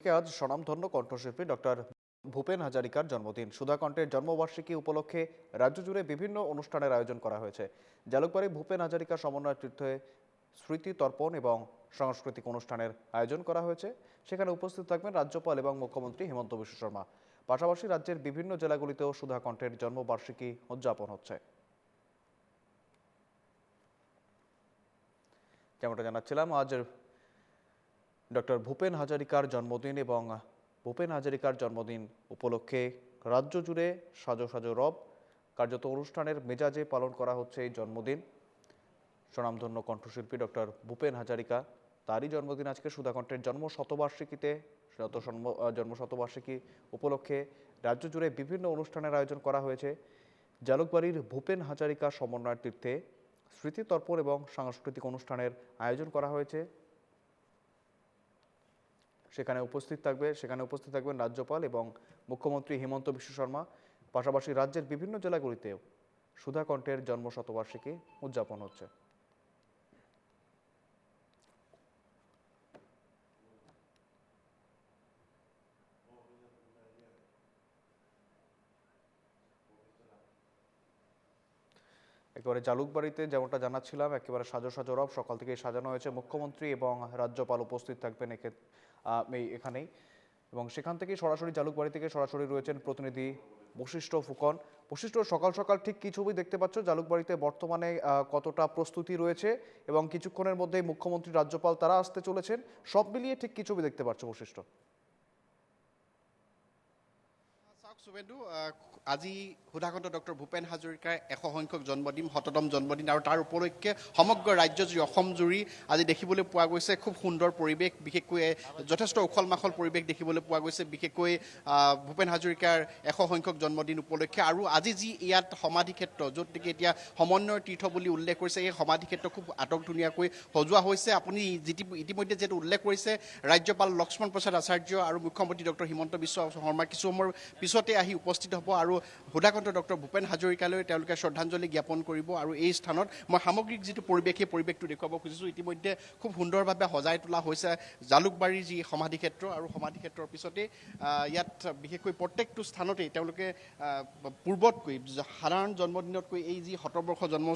আজ স্বনামধন্য কণ্ঠশিল্পী ডক্টর ভূপেন হাজারিকার জন্মদিন। সুধাকণ্ঠের জন্মবার্ষিকী উপলক্ষে রাজ্য জুড়ে বিভিন্ন অনুষ্ঠানের আয়োজন করা হয়েছে। জালুকবাড়ি ভূপেন হাজারিকা সমন্বয় তীর্থে স্মৃতি তর্পণ এবং সাংস্কৃতিক অনুষ্ঠানের আয়োজন করা হয়েছে। সেখানে উপস্থিত থাকবেন রাজ্যপাল এবং মুখ্যমন্ত্রী হেমন্ত বিশ্ব শর্মা। পাশাপাশি রাজ্যের বিভিন্ন জেলাগুলিতেও সুধাকণ্ঠের জন্মবার্ষিকী উদযাপন হচ্ছে। যেমনটা জানাচ্ছিলাম? আজ ডক্টর ভূপেন হাজারিকার জন্মদিন এবং ভূপেন হাজারিকার জন্মদিন উপলক্ষে রাজ্য জুড়ে সাজো সাজো রব কার্যত অনুষ্ঠানের মেজাজে পালন করা হচ্ছে এই জন্মদিন। স্বনামধন্য কণ্ঠশিল্পী ডক্টর ভূপেন হাজারিকা, তারই জন্মদিন আজকে সুধাকণ্ঠের জন্ম শতবার্ষিকীতে শত জন্ম জন্ম শতবার্ষিকী উপলক্ষে রাজ্য জুড়ে বিভিন্ন অনুষ্ঠানের আয়োজন করা হয়েছে। জালুকবাড়ির ভূপেন হাজারিকা সমন্বয় তীর্থে স্মৃতিতর্পণ এবং সাংস্কৃতিক অনুষ্ঠানের আয়োজন করা হয়েছে। সেখানে উপস্থিত থাকবে সেখানে উপস্থিত থাকবেন রাজ্যপাল এবং মুখ্যমন্ত্রী হেমন্ত বিশ্ব শর্মা পাশাপাশি রাজ্যের বিভিন্ন জেলাগুলিতেও সুধাকণ্ঠের জন্ম শতবার্ষিকী উদযাপন হচ্ছে। একেবারে জালুকবাড়িতে যেমনটা জানাচ্ছিলাম একেবারে সাজো সাজো রব সকাল থেকেই সাজানো হয়েছে। মুখ্যমন্ত্রী এবং রাজ্যপাল উপস্থিত থাকবেন একে আহ, এই এখানেই। এবং সেখান থেকে সরাসরি জালুকবাড়ি থেকে সরাসরি রয়েছেন প্রতিনিধি বশিষ্ঠ ফুকন। বশিষ্ঠ, সকাল সকাল ঠিক কি ছবি দেখতে পাচ্ছ? জালুকবাড়িতে বর্তমানে কতটা প্রস্তুতি রয়েছে এবং কিছুক্ষণের মধ্যেই মুখ্যমন্ত্রী রাজ্যপাল তারা আসতে চলেছেন। সব মিলিয়ে ঠিক কি ছবি দেখতে পাচ্ছ বশিষ্ঠ? শুভেন্দু আজি সুধাকণ্ঠ ডক্টৰ ভূপেন হাজৰিকাৰ এশ সংখ্যক জন্মদিন শততম জন্মদিন আৰু তাৰ উপলক্ষে সমগ্ৰ ৰাজ্য জুৰি অসম জুৰি আজি দেখিবলৈ পোৱা গৈছে খুব সুন্দৰ পৰিৱেশ, বিশেষকৈ যথেষ্ট উখল মাখল পৰিৱেশ দেখিবলৈ পোৱা গৈছে, বিশেষকৈ ভূপেন হাজৰিকাৰ এশ সংখ্যক জন্মদিন উপলক্ষে আৰু আজি যি ইয়াত সমাধি ক্ষেত্ৰ, য'ত নেকি এতিয়া সমন্বয়ৰ তীৰ্থ বুলি উল্লেখ কৰিছে, এই সমাধি ক্ষেত্ৰ খুব আটকধুনীয়াকৈ সজোৱা হৈছে। আপুনি যিটি- ইতিমধ্যে যিহেতু উল্লেখ কৰিছে, ৰাজ্যপাল লক্ষ্মণ প্ৰসাদ আচাৰ্য আৰু মুখ্যমন্ত্ৰী ডক্টৰ হিমন্ত বিশ্ব শৰ্মা, কিছু সময়ৰ পিছতে আহি উপস্থিত হ'ব আৰু সুধাকণ্ঠ ডক্টৰ ভূপেন হাজৰিকালৈ তেওঁলোকে শ্ৰদ্ধাঞ্জলি জ্ঞাপন কৰিব আৰু এই স্থানত মই সামগ্ৰিক যিটো পৰিৱেশ সেই পৰিৱেশটো দেখুৱাব খুজিছোঁ। ইতিমধ্যে খুব সুন্দৰভাৱে সজাই তোলা হৈছে জালুকবাৰীৰ যি সমাধি ক্ষেত্ৰ আৰু সমাধি ক্ষেত্ৰৰ পিছতেই ইয়াত বিশেষকৈ প্ৰত্যেকটো স্থানতেই তেওঁলোকে পূৰ্বতকৈ সাধাৰণ জন্মদিনতকৈ এই যি শতবৰ্ষ জন্ম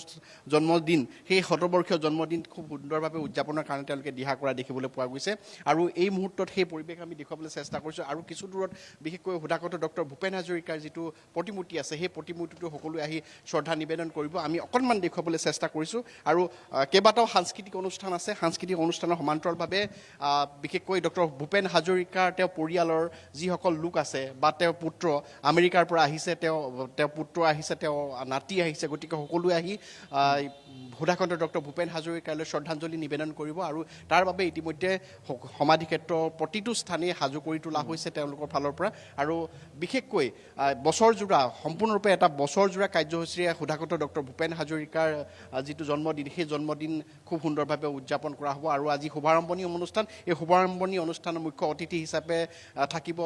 জন্মদিন সেই শতবৰ্ষীয় জন্মদিন খুব সুন্দৰভাৱে উদযাপনৰ কাৰণে তেওঁলোকে দিহা কৰা দেখিবলৈ পোৱা গৈছে। আৰু এই মুহূৰ্তত সেই পৰিৱেশ আমি দেখুৱাবলৈ চেষ্টা কৰিছোঁ। আৰু কিছু দূৰত বিশেষকৈ সুধাকণ্ঠ ডক্টৰ ভূপেন হাজৰিকাৰ যিটো প্ৰতিমূৰ্তি আছে সেই প্ৰতিমূৰ্তিটো সকলোৱে আহি শ্ৰদ্ধা নিবেদন কৰিব। আমি অকণমান দেখুৱাবলৈ চেষ্টা কৰিছোঁ। আৰু কেইবাটাও সাংস্কৃতিক অনুষ্ঠান আছে। সাংস্কৃতিক অনুষ্ঠানৰ সমান্তৰালভাৱে বিশেষকৈ ডক্টৰ ভূপেন হাজৰিকাৰ তেওঁ পৰিয়ালৰ যিসকল লোক আছে বা তেওঁৰ পুত্ৰ আমেৰিকাৰ পৰা আহিছে তেওঁ তেওঁ পুত্ৰ আহিছে তেওঁ নাতি আহিছে গতিকে সকলোৱে আহি সুধাকণ্ঠ ডক্টৰ ভূপেন হাজৰিকালৈ শ্ৰদ্ধাঞ্জলি নিবেদন কৰিব। আৰু তাৰ বাবে ইতিমধ্যে স- সমাধি ক্ষেত্ৰ প্ৰতিটো স্থানেই সাজু কৰি তোলা হৈছে তেওঁলোকৰ ফালৰ পৰা। আৰু বিশেষকৈ আহ, বছৰজোৰা সম্পূৰ্ণৰূপে এটা বছৰজোৰা কাৰ্যসূচীৰে সুধাকণ্ঠ ডক্টৰ ভূপেন হাজৰিকাৰ যিটো জন্মদিন সেই জন্মদিন খুব সুন্দৰভাৱে উদযাপন কৰা হ'ব আৰু আজি শুভাৰম্ভণি অনুষ্ঠান। এই শুভাৰম্ভণি অনুষ্ঠানৰ মুখ্য অতিথি হিচাপে থাকিব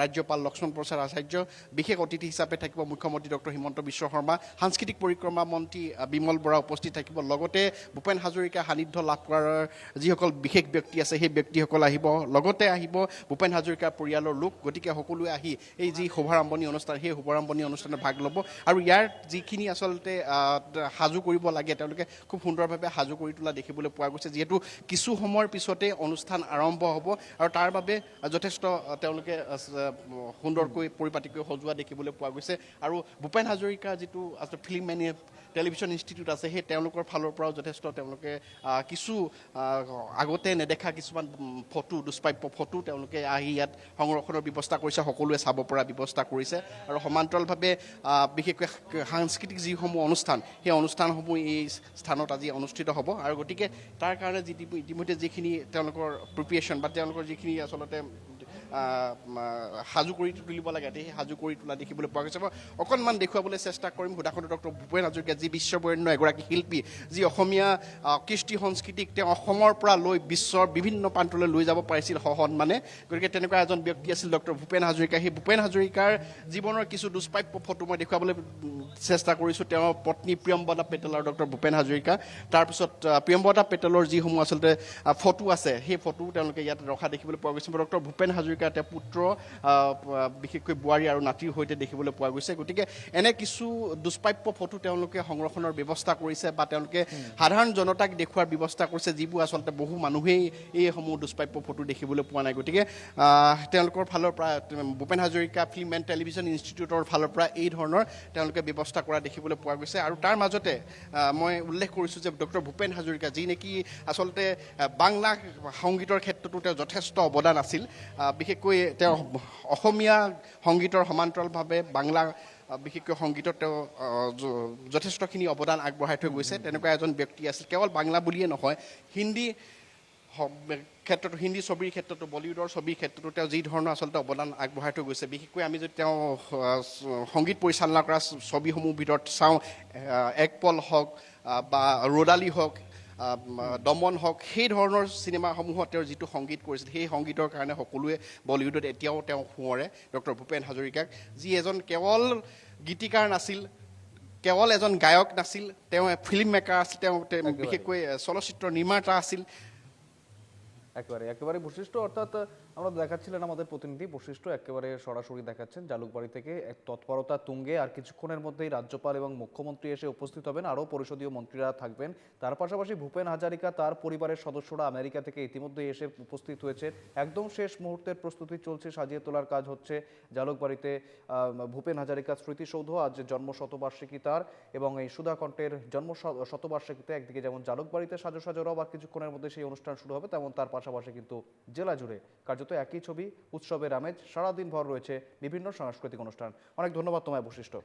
ৰাজ্যপাল লক্ষ্মণ প্ৰসাদ আচাৰ্য বিশেষ অতিথি হিচাপে থাকিব মুখ্যমন্ত্ৰী ডক্টৰ হিমন্ত বিশ্ব শৰ্মা সাংস্কৃতিক পৰিক্ৰমা মন্ত্ৰী বিমল বৰা উপস্থিত থাকিব। লগতে ভূপেন হাজৰিকাৰ সান্নিধ্য লাভ কৰাৰ যিসকল বিশেষ ব্যক্তি আছে সেই ব্যক্তিসকল আহিব। লগতে আহিব ভূপেন হাজৰিকাৰ পৰিয়ালৰ লোক গতিকে সকলোৱে আহি এই যি শুভাৰম্ভণি অনুষ্ঠান সেই শুভাৰম্ভণি অনুষ্ঠানত ভাগ ল'ব। আৰু ইয়াৰ যিখিনি আচলতে সাজু কৰিব লাগে তেওঁলোকে খুব সুন্দৰভাৱে সাজু কৰি তোলা দেখিবলৈ পোৱা গৈছে। যিহেতু কিছু সময়ৰ পিছতে অনুষ্ঠান আৰম্ভ হ'ব আৰু তাৰ বাবে যথেষ্ট তেওঁলোকে সুন্দৰকৈ পৰিপাটিকৈ সজোৱা দেখিবলৈ পোৱা গৈছে। আৰু ভূপেন হাজৰিকা যিটো আচলতে ফিল্ম মেনি টেলিভিশ্যন ইনষ্টিটিউট আছে সেই তেওঁলোকৰ ফালৰ পৰাও যথেষ্ট তেওঁলোকে কিছু আগতে নেদেখা কিছুমান ফটো দুষ্প্ৰাপ্য ফটো তেওঁলোকে আহি ইয়াত সংৰক্ষণৰ ব্যৱস্থা কৰিছে। সকলোৱে চাব পৰা ব্যৱস্থা কৰিছে আৰু সমান্তৰালভাৱে বিশেষকৈ সাংস্কৃতিক যিসমূহ অনুষ্ঠান সেই অনুষ্ঠানসমূহ এই স্থানত আজি অনুষ্ঠিত হ'ব। আৰু গতিকে তাৰ কাৰণে যি ইতিমধ্যে যিখিনি তেওঁলোকৰ প্ৰিপিয়েশ্যন বা তেওঁলোকৰ যিখিনি আচলতে সাজু কৰি তুলিব লাগে। সেই সাজু কৰি তোলা দেখিবলৈ পোৱা গৈছে। মই অকণমান দেখুৱাবলৈ চেষ্টা কৰিম। সুধাকণ্ঠ ডক্টৰ ভূপেন হাজৰিকা যি বিশ্ববৰেণ্য এগৰাকী শিল্পী যি অসমীয়া কৃষ্টি সংস্কৃতিক তেওঁ অসমৰ পৰা লৈ বিশ্বৰ বিভিন্ন প্ৰান্তলৈ লৈ যাব পাৰিছিল সসন্মানে গতিকে তেনেকুৱা এজন ব্যক্তি আছিল ডক্টৰ ভূপেন হাজৰিকা। সেই ভূপেন হাজৰিকাৰ জীৱনৰ কিছু দুষ্প্ৰাপ্য ফটো মই দেখুৱাবলৈ চেষ্টা কৰিছোঁ। তেওঁৰ পত্নী প্ৰিয়ম্বদা পেটেল আৰু ডক্টৰ ভূপেন হাজৰিকা। তাৰপিছত প্ৰিয়ম্বদা পেটেলৰ যিসমূহ আচলতে ফটো আছে সেই ফটো তেওঁলোকে ইয়াত ৰখা দেখিবলৈ পোৱা গৈছে। ডক্টৰ ভূপেন হাজৰিকা তেওঁৰ পুত্ৰ আহ, প- বিশেষকৈ বোৱাৰী আৰু নাতিৰ সৈতে দেখিবলৈ পোৱা গৈছে। গতিকে এনে কিছু দুষ্প্ৰাপ্য ফটো তেওঁলোকে সংৰক্ষণৰ ব্যৱস্থা কৰিছে বা তেওঁলোকে সাধাৰণ জনতাক দেখুওৱাৰ ব্যৱস্থা কৰিছে যিবোৰ আচলতে বহু মানুহেই এইসমূহ দুষ্প্ৰাপ্য ফটো দেখিবলৈ পোৱা নাই। গতিকে তেওঁলোকৰ ফালৰ পৰা Bhupen Hazarika film and television ইনষ্টিটিউটৰ ফালৰ পৰা এই ধৰণৰ তেওঁলোকে ব্যৱস্থা কৰা দেখিবলৈ পোৱা গৈছে। আৰু তাৰ মাজতে মই উল্লেখ কৰিছোঁ যে ডক্টৰ ভূপেন হাজৰিকা যি নেকি আচলতে বাংলা সংগীতৰ ক্ষেত্ৰতো তেওঁ যথেষ্ট অৱদান আছিল। বিশেষকৈ তেওঁ অসমীয়া সংগীতৰ সমান্তৰালভাৱে বাংলা বিশেষকৈ সংগীতত তেওঁ যথেষ্টখিনি অৱদান আগবঢ়াই থৈ গৈছে। তেনেকুৱা এজন ব্যক্তি আছিল। কেৱল বাংলা বুলিয়ে নহয় হিন্দী ক্ষেত্ৰতো হিন্দী ছবিৰ ক্ষেত্ৰতো বলিউডৰ ছবিৰ ক্ষেত্ৰতো তেওঁ যি ধৰণৰ আচলতে অৱদান আগবঢ়াই থৈ গৈছে বিশেষকৈ আমি যদি তেওঁ সংগীত পৰিচালনা কৰা ছবিসমূহৰ ভিতৰত চাওঁ আহ, এক পল হওক বা ৰ'দালি হওক দমন হওক সেই ধৰণৰ চিনেমাসমূহত তেওঁৰ যিটো সংগীত কৰিছিল সেই সংগীতৰ কাৰণে সকলোৱে বলিউডত এতিয়াও তেওঁ সোঁৱৰে ডক্টৰ ভূপেন হাজৰিকাক যি এজন কেৱল গীতিকাৰ নাছিল কেৱল এজন গায়ক নাছিল তেওঁ ফিল্ম মেকাৰ আছিল তেওঁ একেবাৰে। বিশেষকৈ চলচ্চিত্ৰ নিৰ্মাতা আছিল একেবাৰে একেবাৰে বৈশিষ্ট্য অৰ্থাৎ আমরা দেখাচ্ছিলেন আমাদের প্রতিনিধি বৈশিষ্ট্য একেবারে সরাসরি দেখাচ্ছেন জালুকবাড়ি থেকে। এক তৎপরতা তুঙ্গে আর কিছুক্ষণের মধ্যেই রাজ্যপাল এবং মুখ্যমন্ত্রী এসে উপস্থিত হবেন। আরও পরিষদীয় মন্ত্রীরা থাকবেন। তার পাশাপাশি ভূপেন হাজারিকা, তার পরিবারের সদস্যরা আমেরিকা থেকে ইতিমধ্যে এসে উপস্থিত হয়েছে। একদম শেষ মুহূর্তের প্রস্তুতি চলছে, সাজিয়ে তোলার কাজ হচ্ছে জালুকবাড়িতে। ভূপেন হাজারিকা স্মৃতিসৌধ, আজ জন্ম শতবার্ষিকী তার এবং এই সুধাকণ্ঠের জন্ম শতবার্ষিকীতে একদিকে যেমন জালুকবাড়িতে সাজো সাজো রব, আর কিছুক্ষণের মধ্যে সেই অনুষ্ঠান শুরু হবে, তেমন তার পাশাপাশি কিন্তু জেলা জুড়ে কার্যত একই ছবি উৎসবের আমেজ সারাদিন ভর রয়েছে বিভিন্ন সাংস্কৃতিক অনুষ্ঠান। অনেক ধন্যবাদ তোমায় বৈশিষ্ট্য